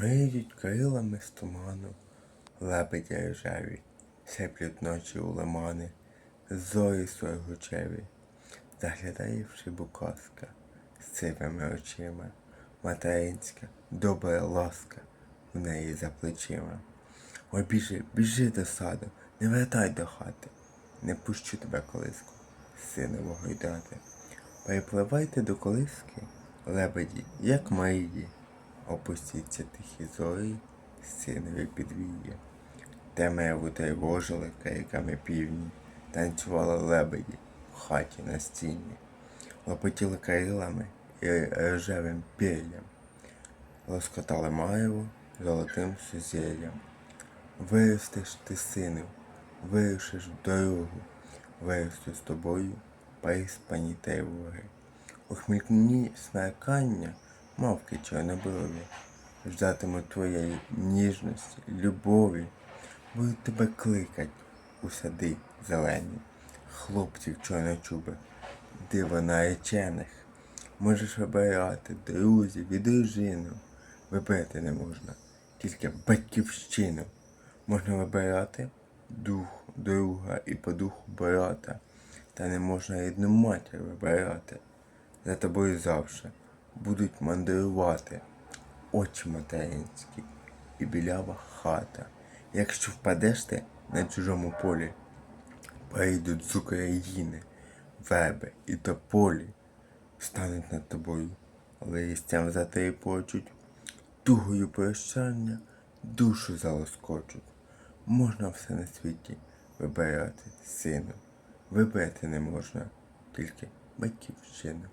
Виють крилами з туману, лебедя ржаві, сиплють ночі у лимани, зорі соргучеві, заглядає в шибу з сивими очима, материнська, добра ласка в неї за плечима. Ой, біжи, біжи до саду, не вертай до хати, не пущу тебе колиску, синову гойдати. Перепливайте до колиски, лебеді, як Марії, опустіться тихі зорі, синові підвіє. Темряву тривожили криками півні, танцювали лебеді в хаті на стіні, лопотіли крилами і рожевим пір'ям, лоскотали марево золотим сузір'ям. Виростеш ти, сину, вирушиш в дорогу, виросту з тобою приспані тривоги. У хмільні смеркання мавки чорноброві, ждатиму твоєї ніжності, любові, будуть тебе кликать у сади зелені, хлопців чорночубих, диво наречених. Можеш вибирати друзів і дружину, вибрати не можна, тільки батьківщину. Можна вибирати дух, друга і по духу брата, та не можна рідну матір вибирати. За тобою завжди будуть мандрувати очі материнські і білява хата. Якщо впадеш ти на чужому полі, прийдуть з України верби і тополі, стануть над тобою, листям затріпочуть, тугою прощання душу залоскочуть. Можна все на світі вибирати, сину. Вибрати не можна, тільки батьківщину.